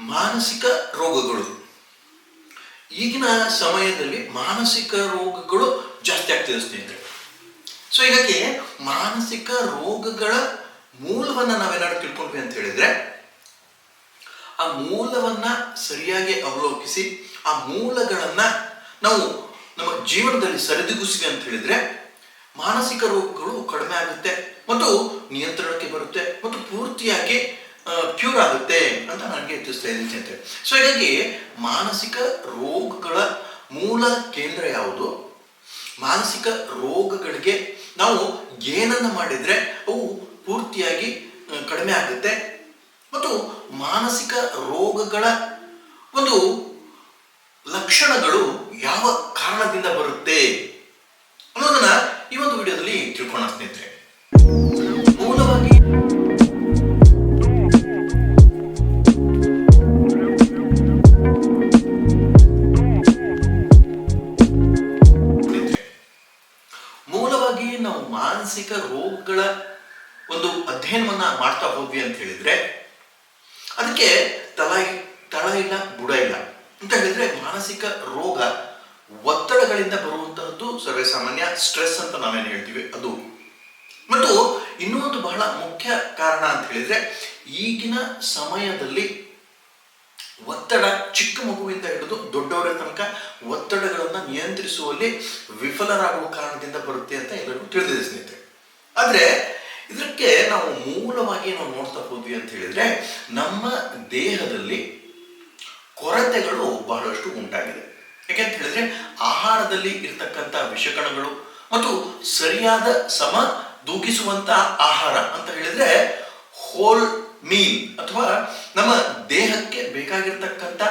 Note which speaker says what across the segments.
Speaker 1: ಮಾನಸಿಕ ರೋಗಗಳು. ಈಗಿನ ಸಮಯದಲ್ಲಿ ಮಾನಸಿಕ ರೋಗಗಳು ಜಾಸ್ತಿ ಆಗ್ತಿದೆ ಸ್ನೇಹಿತರೆ. ಸೊ ಹೀಗಾಗಿ ಮಾನಸಿಕ ರೋಗಗಳ ಮೂಲವನ್ನ ನಾವೇನಾದ್ರು ತಿಳ್ಕೊಂಡ್ವಿ ಅಂತ ಹೇಳಿದ್ರೆ, ಆ ಮೂಲವನ್ನ ಸರಿಯಾಗಿ ಅವಲೋಕಿಸಿ, ಆ ಮೂಲಗಳನ್ನ ನಾವು ನಮ್ಮ ಜೀವನದಲ್ಲಿ ಸರಿದೂಗಿಸ್ವಿ ಅಂತ ಹೇಳಿದ್ರೆ ಮಾನಸಿಕ ರೋಗಗಳು ಕಡಿಮೆ ಆಗುತ್ತೆ ಮತ್ತು ನಿಯಂತ್ರಣಕ್ಕೆ ಬರುತ್ತೆ ಮತ್ತು ಪೂರ್ತಿಯಾಗಿ ಪ್ಯೂರ್ ಆಗುತ್ತೆ ಅಂತ ನನಗೆ ತಿಳಿಸ್ತಾ ಇದ್ದೀನಿ ಸ್ನೇಹಿತರೆ ಸೊ ಹೀಗಾಗಿ ಮಾನಸಿಕ ರೋಗಗಳ ಮೂಲ ಕೇಂದ್ರ ಯಾವುದು? ಮಾನಸಿಕ ರೋಗಗಳಿಗೆ ನಾವು ಏನನ್ನು ಮಾಡಿದರೆ ಅವು ಪೂರ್ತಿಯಾಗಿ ಕಡಿಮೆ ಆಗುತ್ತೆ ಮತ್ತು ಮಾನಸಿಕ ರೋಗಗಳ ಒಂದು ಲಕ್ಷಣಗಳು ಯಾವ ಕಾರಣದಿಂದ ಬರುತ್ತೆ ಅನ್ನೋದನ್ನ ಈ ಒಂದು ವಿಡಿಯೋದಲ್ಲಿ ತಿಳ್ಕೊಳ್ಳೋಣ ಸ್ನೇಹಿತರೆ ಮೂಲವಾಗಿ ನಾವು ಮಾನಸಿಕ ರೋಗಗಳ ಒಂದು ಅಧ್ಯಯನವನ್ನ ಮಾಡ್ತಾ ಹೋದ್ವಿ ಅಂತ ಹೇಳಿದ್ರೆ, ಅದಕ್ಕೆ ತಲ ತಳ ಇಲ್ಲ ಬುಡ ಇಲ್ಲ ಅಂತ ಹೇಳಿದ್ರೆ ಮಾನಸಿಕ ರೋಗ ಒತ್ತಡಗಳಿಂದ ಬರುವಂತಹದ್ದು ಸರ್ವೇ ಸಾಮಾನ್ಯ ಸ್ಟ್ರೆಸ್ ಅಂತ ನಾವೇನು ಹೇಳ್ತೀವಿ? ಅದು. ಮತ್ತು ಇನ್ನೊಂದು ಬಹಳ ಮುಖ್ಯ ಕಾರಣ ಅಂತ ಹೇಳಿದ್ರೆ ಈಗಿನ ಸಮಯದಲ್ಲಿ ಒತ್ತಡ ಚಿಕ್ಕ ಮಗುವಿಂದ ಹಿಡಿದು ದೊಡ್ಡವರ ತನಕ ಒತ್ತಡಗಳನ್ನು ನಿಯಂತ್ರಿಸುವಲ್ಲಿ ವಿಫಲರಾಗುವ ಕಾರಣದಿಂದ ಬರುತ್ತೆ ಅಂತ ಎಲ್ಲರಿಗೂ ತಿಳಿದಿದೆ ಸ್ನೇಹಿತರೆ. ಆದ್ರೆ ಇದಕ್ಕೆ ನಾವು ಮೂಲವಾಗಿ ನಾವು ನೋಡ್ತಾ ಹೋದ್ವಿ ಅಂತ ಹೇಳಿದ್ರೆ ನಮ್ಮ ದೇಹದಲ್ಲಿ ಕೊರತೆಗಳು ಬಹಳಷ್ಟು ಉಂಟಾಗಿದೆ. ಯಾಕೆಂತ ಹೇಳಿದ್ರೆ ಆಹಾರದಲ್ಲಿ ಇರ್ತಕ್ಕಂಥ ವಿಷಕಣಗಳು ಮತ್ತು ಸರಿಯಾದ ಸಮ ದೂಗಿಸುವಂತಹ ಆಹಾರ ಅಂತ ಹೇಳಿದ್ರೆ ಹೋಲ್ ಮೀಲ್ ಅಥವಾ ನಮ್ಮ ದೇಹಕ್ಕೆ ಬೇಕಾಗಿರ್ತಕ್ಕಂಥ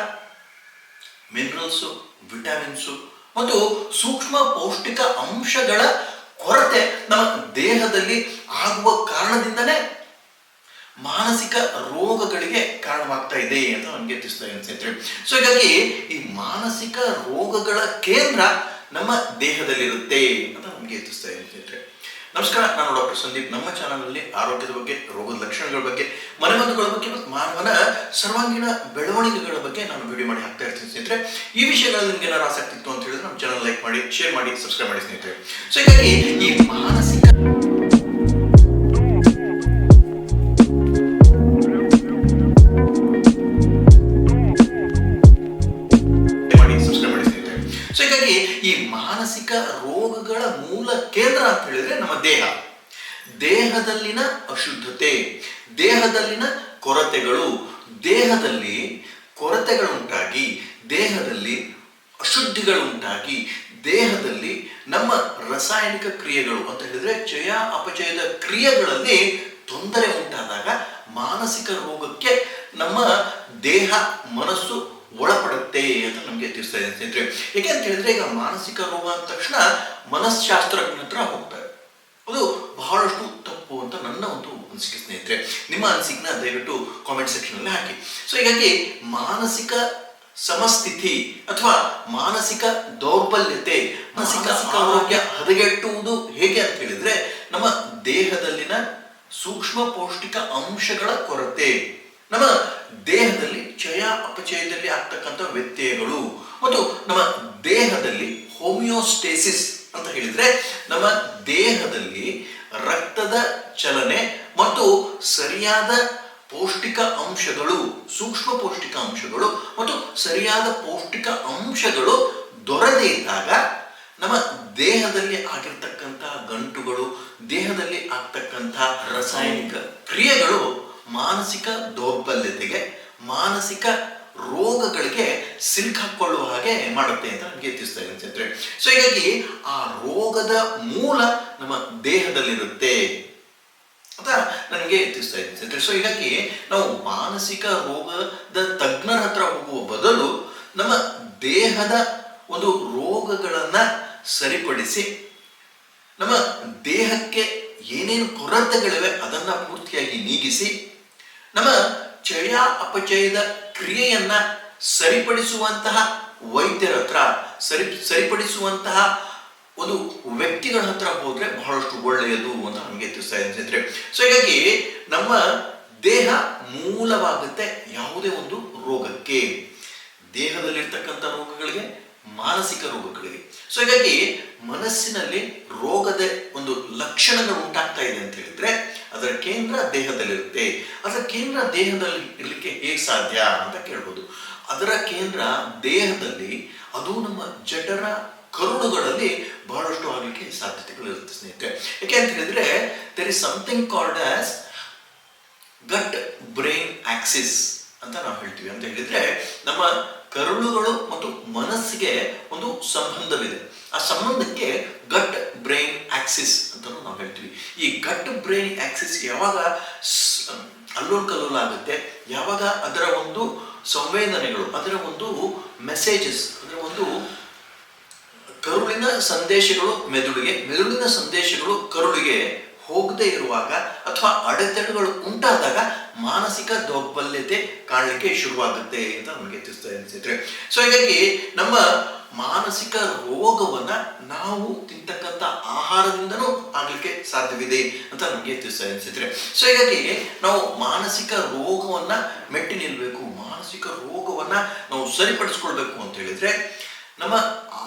Speaker 1: ಮಿನರಲ್ಸು ವಿಟಮಿನ್ಸು ಮತ್ತು ಸೂಕ್ಷ್ಮ ಪೌಷ್ಟಿಕ ಅಂಶಗಳ ಕೊರತೆ ನಮ್ಮ ದೇಹದಲ್ಲಿ ಆಗುವ ಕಾರಣದಿಂದನೇ ಮಾನಸಿಕ ರೋಗಗಳಿಗೆ ಕಾರಣವಾಗ್ತಾ ಇದೆ ಅಂತ ನನಗೆ ತಿಳಿಸ್ತಾ ಸ್ನೇಹಿತರೆ ಸೊ ಹೀಗಾಗಿ ಈ ಮಾನಸಿಕ ರೋಗಗಳ ಕೇಂದ್ರ ನಮ್ಮ ದೇಹದಲ್ಲಿರುತ್ತೆ ಅಂತ ನಮಗೆ ತಿಳಿಸ್ತಾ ಸ್ನೇಹಿತರೆ ನಮಸ್ಕಾರ, ನಾನು ಡಾಕ್ಟರ್ ಸಂದೀಪ್. ನಮ್ಮ ಚಾನಲ್ನಲ್ಲಿ ಆರೋಗ್ಯದ ಬಗ್ಗೆ, ರೋಗದ ಲಕ್ಷಣಗಳ ಬಗ್ಗೆ ಮನೆಮದ್ದುಗಳ ಬಗ್ಗೆ ಮತ್ತು ಮಾನವನ ಸರ್ವಾಂಗೀಣ ಬೆಳವಣಿಗೆಗಳ ಬಗ್ಗೆ ನಾನು ವಿಡಿಯೋ ಮಾಡಿ ಹಾಕ್ತಾ ಇರ್ತೀನಿ ಸ್ನೇಹಿತರೆ ಈ ವಿಷಯಗಳಲ್ಲಿ ನಿಮ್ಗೆ ಏನಾದ್ರು ಆಸಕ್ತಿ ಇತ್ತು ಅಂತ ಹೇಳಿದ್ರೆ ನಮ್ಮ ಚಾನಲ್ ಲೈಕ್ ಮಾಡಿ, ಶೇರ್ ಮಾಡಿ, ಸಬ್ಸ್ಕ್ರೈಬ್ ಮಾಡಿ ಸ್ನೇಹಿತರೆ. ಸೊ ಹೀಗಾಗಿ ಈ ಮಾನಸಿಕ ಅಶುದ್ಧತೆ ದೇಹದಲ್ಲಿನ ಕೊರತೆಗಳು, ದೇಹದಲ್ಲಿ ಕೊರತೆಗಳುಂಟಾಗಿ, ದೇಹದಲ್ಲಿ ಅಶುದ್ಧಿಗಳುಂಟಾಗಿ, ದೇಹದಲ್ಲಿ ನಮ್ಮ ರಾಸಾಯನಿಕ ಕ್ರಿಯೆಗಳು ಅಂತ ಹೇಳಿದ್ರೆ ಚಯ ಅಪಚಯದ ಕ್ರಿಯೆಗಳಲ್ಲಿ ತೊಂದರೆ ಉಂಟಾದಾಗ ಮಾನಸಿಕ ರೋಗಕ್ಕೆ ನಮ್ಮ ದೇಹ, ಮನಸ್ಸು ಒಳಪಡುತ್ತೆ ಅಂತ ನಮಗೆ ತಿಳಿಸ್ತಾ ಇದೆ ಸ್ನೇಹಿತರೆ. ಯಾಕೆ ಅಂತ ಹೇಳಿದ್ರೆ ಈಗ ಮಾನಸಿಕ ರೋಗ ಅಂದ ತಕ್ಷಣ ಮನಃಶಾಸ್ತ್ರಜ್ಞ ಹತ್ರ ಹೋಗ್ತಾರೆ. ಅದು ಬಹಳಷ್ಟು ತಪ್ಪು ಅಂತ ನನ್ನ ಒಂದು ಅನಿಸಿಕೆ ಸ್ನೇಹಿತರೆ. ನಿಮ್ಮ ಅನಿಸಿಕೆನ ದಯವಿಟ್ಟು ಕಾಮೆಂಟ್ ಸೆಕ್ಷನ್ ಅಲ್ಲಿ ಹಾಕಿ. ಸೊ ಹೀಗಾಗಿ ಮಾನಸಿಕ ಸಮಸ್ಥಿತಿ ಅಥವಾ ಮಾನಸಿಕ ದೌರ್ಬಲ್ಯತೆ ಮಾನಸಿಕ ಆರೋಗ್ಯ ಹದಗೆಟ್ಟುವುದು ಹೇಗೆ ಅಂತ ಹೇಳಿದ್ರೆ ನಮ್ಮ ದೇಹದಲ್ಲಿನ ಸೂಕ್ಷ್ಮ ಪೌಷ್ಟಿಕ ಅಂಶಗಳ ಕೊರತೆ ನಮ್ಮ ದೇಹದಲ್ಲಿ ಚಯ ಅಪಚಯದಲ್ಲಿ ಆಗ್ತಕ್ಕಂಥ ವ್ಯತ್ಯಯಗಳು ಮತ್ತು ನಮ್ಮ ದೇಹದಲ್ಲಿ ಹೋಮಿಯೋಸ್ಟೇಸಿಸ್ ಅಂತ ಹೇಳಿದ್ರೆ ನಮ್ಮ ದೇಹದಲ್ಲಿ ರಕ್ತದ ಚಲನೆ ಮತ್ತು ಸರಿಯಾದ ಪೌಷ್ಟಿಕ ಅಂಶಗಳು, ಸೂಕ್ಷ್ಮ ಪೌಷ್ಟಿಕ ಅಂಶಗಳು ಮತ್ತು ಸರಿಯಾದ ಪೌಷ್ಟಿಕ ಅಂಶಗಳು ದೊರದೇ ಇದ್ದಾಗ ನಮ್ಮ ದೇಹದಲ್ಲಿ ಆಗಿರ್ತಕ್ಕಂತಹ ಗಂಟುಗಳು, ದೇಹದಲ್ಲಿ ಆಗ್ತಕ್ಕಂತಹ ರಾಸಾಯನಿಕ ಕ್ರಿಯೆಗಳು ಮಾನಸಿಕ ದೌರ್ಬಲ್ಯತೆಗೆ, ಮಾನಸಿಕ ರೋಗಗಳಿಗೆ ಸಿಲುಕಾಕೊಳ್ಳುವ ಹಾಗೆ ಮಾಡುತ್ತೆ ಅಂತ ನಮಗೆ ತಿಳಿಸ್ತಾ ಇದೆ ಸೊ ಹೀಗಾಗಿ ಆ ರೋಗದ ಮೂಲ ನಮ್ಮ ದೇಹದಲ್ಲಿರುತ್ತೆ ಅಂತ ನನಗೆ ತಿಳಿಸ್ತಾ ಇದೆ ಸೊ ಹೀಗಾಗಿ ನಾವು ಮಾನಸಿಕ ರೋಗದ ತಜ್ಞರ ಹತ್ರ ಹೋಗುವ ಬದಲು ನಮ್ಮ ದೇಹದ ಒಂದು ರೋಗಗಳನ್ನ ಸರಿಪಡಿಸಿ ನಮ್ಮ ದೇಹಕ್ಕೆ ಏನೇನು ಕೊರತೆಗಳಿವೆ ಅದನ್ನ ಪೂರ್ತಿಯಾಗಿ ನೀಗಿಸಿ ನಮ್ಮ ಚಯ ಅಪಚಯದ ಕ್ರಿಯೆಯನ್ನ ಸರಿಪಡಿಸುವಂತಹ ವೈದ್ಯರ ಹತ್ರ, ಸರಿ, ಸರಿಪಡಿಸುವಂತಹ ಒಂದು ವ್ಯಕ್ತಿಗಳ ಹತ್ರ ಹೋದ್ರೆ ಬಹಳಷ್ಟು ಒಳ್ಳೆಯದು ಅಂತ ನಮಗೆ ತಿಳಿಸ್ತಾ ಇದೆ ಸೊ ಹೀಗಾಗಿ ನಮ್ಮ ದೇಹ ಮೂಲವಾಗುತ್ತೆ ಯಾವುದೇ ಒಂದು ರೋಗಕ್ಕೆ, ದೇಹದಲ್ಲಿರ್ತಕ್ಕಂಥ ರೋಗಗಳಿಗೆ, ಮಾನಸಿಕ ರೋಗಗಳಿಗೆ. ಸೊ ಹೀಗಾಗಿ ಮನಸ್ಸಿನಲ್ಲಿ ರೋಗದ ಒಂದು ಲಕ್ಷಣಗಳು ಉಂಟಾಗ್ತಾ ಇದೆ ಅಂತ ಹೇಳಿದ್ರೆ ಅದರ ಕೇಂದ್ರ ದೇಹದಲ್ಲಿರುತ್ತೆ. ಅದರ ಕೇಂದ್ರ ದೇಹದಲ್ಲಿ ಇರಲಿಕ್ಕೆ ಹೇಗೆ ಸಾಧ್ಯ ಅಂತ ಕೇಳ್ಬೋದು. ಅದರ ಕೇಂದ್ರ ದೇಹದಲ್ಲಿ ಅದು ನಮ್ಮ ಜಠರ ಕರುಳುಗಳಲ್ಲಿ ಬಹಳಷ್ಟು ಆಗಲಿಕ್ಕೆ ಸಾಧ್ಯತೆಗಳು ಇರುತ್ತೆ ಸ್ನೇಹಿತರೆ. ಯಾಕೆ ಅಂತ ಹೇಳಿದ್ರೆ there is something called as gut brain axis ಅಂತ ನಾವು ಹೇಳ್ತೀವಿ. ಅಂತ ಹೇಳಿದ್ರೆ, ನಮ್ಮ ಕರುಳುಗಳು ಮತ್ತು ಮನಸ್ಸಿಗೆ ಒಂದು ಸಂಬಂಧವಿದೆ. ಆ ಸಂಬಂಧಕ್ಕೆ ಗಟ್ ಬ್ರೈನ್ ಆಕ್ಸಿಸ್ ಅಂತ ನಾವು ಹೇಳ್ತೀವಿ. ಈ ಗಟ್ ಬ್ರೈನ್ ಆಕ್ಸಿಸ್ ಯಾವಾಗ ಅಲ್ಲೋಲ್ ಕಲ್ಲೋಲ್ ಆಗುತ್ತೆ ಯಾವಾಗ ಅದರ ಒಂದು ಸಂವೇದನೆಗಳು, ಅದರ ಒಂದು ಮೆಸೇಜಸ್ ಅದರ ಒಂದು ಕರುಳಿನ ಸಂದೇಶಗಳು ಮೆದುಳಿಗೆ, ಮೆದುಳಿನ ಸಂದೇಶಗಳು ಕರುಳಿಗೆ ಹೋಗದೇ ಇರುವಾಗ ಅಥವಾ ಅಡೆತಡೆಗಳು ಉಂಟಾದಾಗ ಮಾನಸಿಕ ದೌರ್ಬಲ್ಯತೆ ಕಾಣಲಿಕ್ಕೆ ಶುರುವಾಗುತ್ತೆ ಅಂತ ನಮಗೆ ತಿಳಿಸ್ತಾ ಅನಿಸಿದ್ರೆ ಸೊ ಹೀಗಾಗಿ ನಮ್ಮ ಮಾನಸಿಕ ರೋಗವನ್ನ ನಾವು ತಿಂತಕ್ಕಂಥ ಆಹಾರದಿಂದನೂ ಆಗ್ಲಿಕ್ಕೆ ಸಾಧ್ಯವಿದೆ ಅಂತ ನಮಗೆ ತಿಳಿಸ್ತಾ ಅನಿಸಿದ್ರೆ ಸೊ ಹೀಗಾಗಿ ನಾವು ಮಾನಸಿಕ ರೋಗವನ್ನ ಮೆಟ್ಟಿ ನಿಲ್ಬೇಕು, ಮಾನಸಿಕ ರೋಗವನ್ನ ನಾವು ಸರಿಪಡಿಸ್ಕೊಳ್ಬೇಕು ಅಂತ ಹೇಳಿದ್ರೆ ನಮ್ಮ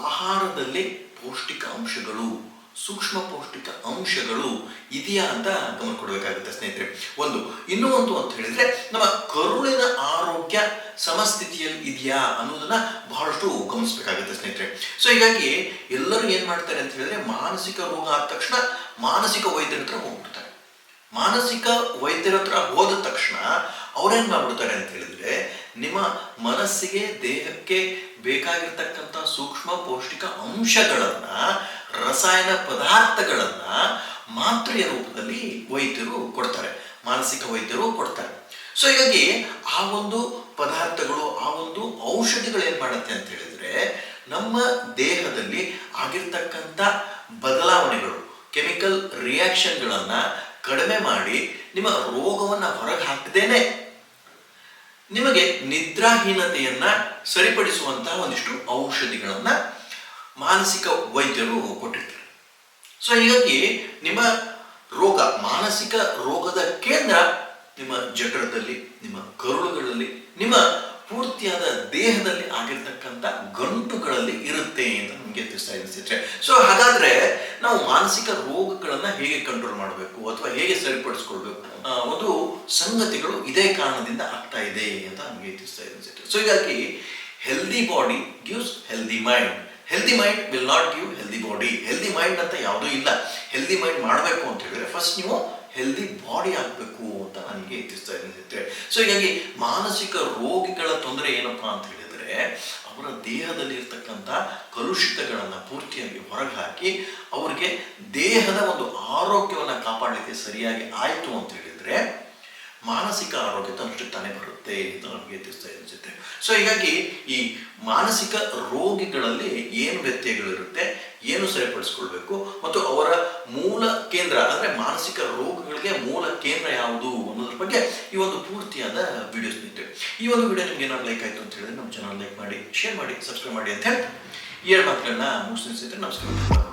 Speaker 1: ಆಹಾರದಲ್ಲಿ ಪೌಷ್ಟಿಕ ಅಂಶಗಳು ಸೂಕ್ಷ್ಮ ಪೌಷ್ಟಿಕ ಅಂಶಗಳು ಇದೆಯಾ ಅಂತ ಗಮನ ಕೊಡಬೇಕಾಗುತ್ತೆ ಸ್ನೇಹಿತರೆ. ಒಂದು, ಇನ್ನೂ ಒಂದು ಅಂತ ಹೇಳಿದ್ರೆ, ನಮ್ಮ ಕರುಳಿನ ಆರೋಗ್ಯ ಸಮಸ್ಥಿತಿಯಲ್ಲಿ ಇದೆಯಾ ಅನ್ನೋದನ್ನ ಬಹಳಷ್ಟು ಗಮನಿಸಬೇಕಾಗುತ್ತೆ ಸ್ನೇಹಿತರೆ. ಸೊ ಹೀಗಾಗಿ ಎಲ್ಲರೂ ಏನ್ ಮಾಡ್ತಾರೆ ಅಂತ ಹೇಳಿದ್ರೆ, ಮಾನಸಿಕ ರೋಗ ಆದ ತಕ್ಷಣ ಮಾನಸಿಕ ವೈದ್ಯರ ಹತ್ರ ಹೋಗ್ಬಿಡ್ತಾರೆ. ಮಾನಸಿಕ ವೈದ್ಯರ ಹತ್ರ ಹೋದ ತಕ್ಷಣ ಅವ್ರೇನ್ ಮಾಡ್ಬಿಡ್ತಾರೆ ಅಂತ ಹೇಳಿದ್ರೆ, ನಿಮ್ಮ ಮನಸ್ಸಿಗೆ, ದೇಹಕ್ಕೆ ಬೇಕಾಗಿರ್ತಕ್ಕಂಥ ಸೂಕ್ಷ್ಮ ಪೌಷ್ಟಿಕ ಅಂಶಗಳನ್ನ ರಸಾಯನ ಪದಾರ್ಥಗಳನ್ನ ಮಾತ್ರೆಯ ರೂಪದಲ್ಲಿ ವೈದ್ಯರು ಕೊಡ್ತಾರೆ, ಮಾನಸಿಕ ವೈದ್ಯರು ಕೊಡ್ತಾರೆ. ಸೊ ಹೀಗಾಗಿ ಆ ಒಂದು ಪದಾರ್ಥಗಳು, ಆ ಒಂದು ಔಷಧಿಗಳು ಏನ್ ಮಾಡುತ್ತೆ ಅಂತ ಹೇಳಿದ್ರೆ, ನಮ್ಮ ದೇಹದಲ್ಲಿ ಆಗಿರ್ತಕ್ಕಂಥ ಬದಲಾವಣೆಗಳು, ಕೆಮಿಕಲ್ ರಿಯಾಕ್ಷನ್ಗಳನ್ನ ಕಡಿಮೆ ಮಾಡಿ ನಿಮ್ಮ ರೋಗವನ್ನ ಹೊರಗೆ ಹಾಕದೇನೆ ನಿಮಗೆ ನಿದ್ರಾಹೀನತೆಯನ್ನ ಸರಿಪಡಿಸುವಂತಹ ಒಂದಿಷ್ಟು ಔಷಧಿಗಳನ್ನ ಮಾನಸಿಕ ವೈದ್ಯರು ಕೊಟ್ಟಿರ್ತಾರೆ ಸೊ ಹೀಗಾಗಿ ನಿಮ್ಮ ರೋಗ, ಮಾನಸಿಕ ರೋಗದ ಕೇಂದ್ರ ನಿಮ್ಮ ಜಠರದಲ್ಲಿ, ನಿಮ್ಮ ಕರುಳುಗಳಲ್ಲಿ, ನಿಮ್ಮ ಪೂರ್ತಿಯಾದ ದೇಹದಲ್ಲಿ ಆಗಿರ್ತಕ್ಕಂಥ ಗಂಟುಗಳಲ್ಲಿ ಇರುತ್ತೆ ಅಂತ ನಮಗೆ ತಿಳಿಸ್ತಾ ಸೊ ಹಾಗಾದ್ರೆ ನಾವು ಮಾನಸಿಕ ರೋಗಗಳನ್ನ ಹೇಗೆ ಕಂಟ್ರೋಲ್ ಮಾಡಬೇಕು ಅಥವಾ ಹೇಗೆ ಸರಿಪಡಿಸ್ಕೊಳ್ಬೇಕು? ಒಂದು ಸಂಗತಿಗಳು ಇದೇ ಕಾರಣದಿಂದ ಆಗ್ತಾ ಇದೆ ಅಂತ ನಮಗೆ ತಿಳಿಸ್ತಾ ಸೊ ಹೀಗಾಗಿ healthy body gives healthy mind healthy mind will not give healthy body healthy mind ಅಂತ ಯಾವುದೂ ಇಲ್ಲ. ಹೆಲ್ದಿ ಮೈಂಡ್ ಮಾಡಬೇಕು ಅಂತ ಹೇಳಿದ್ರೆ ಫಸ್ಟ್ ನೀವು ಹೆಲ್ದಿ ಬಾಡಿ ಆಗಬೇಕು ಅಂತ ನನಗೆ ತಿಳಿಸ್ತಾ ಇರುತ್ತೆ ಸೊ ಹೀಗಾಗಿ ಮಾನಸಿಕ ರೋಗಿಗಳ ತೊಂದರೆ ಏನಪ್ಪಾ ಅಂತ ಹೇಳಿದ್ರೆ ಅವರ ದೇಹದಲ್ಲಿ ಇರ್ತಕ್ಕಂಥ ಕಲುಷಿತಗಳನ್ನ ಪೂರ್ತಿಯಾಗಿ ಹೊರಗೆ ಹಾಕಿ ಅವರಿಗೆ ದೇಹದ ಒಂದು ಆರೋಗ್ಯವನ್ನು ಕಾಪಾಡಲಿಕ್ಕೆ ಸರಿಯಾಗಿ ಆಯಿತು ಅಂತ ಹೇಳಿದ್ರೆ ಮಾನಸಿಕ ಆರೋಗ್ಯ ತನ್ನಷ್ಟು ತಾನೇ ಬರುತ್ತೆ ಅಂತ ನಮಗೆ ತಿಳಿಸ್ತಾ ಅನಿಸುತ್ತೆ. ಸೊ ಹೀಗಾಗಿ ಈ ಮಾನಸಿಕ ರೋಗಿಗಳಲ್ಲಿ ಏನು ವ್ಯತ್ಯಯಗಳಿರುತ್ತೆ, ಏನು ಸರಿಪಡಿಸ್ಕೊಳ್ಬೇಕು, ಮತ್ತು ಅವರ ಮೂಲ ಕೇಂದ್ರ, ಅಂದ್ರೆ ಮಾನಸಿಕ ರೋಗಗಳಿಗೆ ಮೂಲ ಕೇಂದ್ರ ಯಾವುದು ಅನ್ನೋದ್ರ ಬಗ್ಗೆ ಈ ಒಂದು ಪೂರ್ತಿಯಾದ ವಿಡಿಯೋಸ್ ಸ್ನೇಹಿತರೆ ಈ ಒಂದು ವಿಡಿಯೋ ನಿಮ್ಗೆ ಏನಾದ್ರು ಲೈಕ್ ಆಯ್ತು ಅಂತ ಹೇಳಿದ್ರೆ ನಮ್ಮ ಚಾನಲ್ ಲೈಕ್ ಮಾಡಿ ಶೇರ್ ಮಾಡಿ ಸಬ್ಸ್ಕ್ರೈಬ್ ಮಾಡಿ ಅಂತ ಹೇಳಿ ಎರಡು ಮಾತುಗಳನ್ನ ಮುಗಿಸ್ತೀನಿ ಸ್ನೇಹಿತರೆ ನಮಸ್ಕಾರ.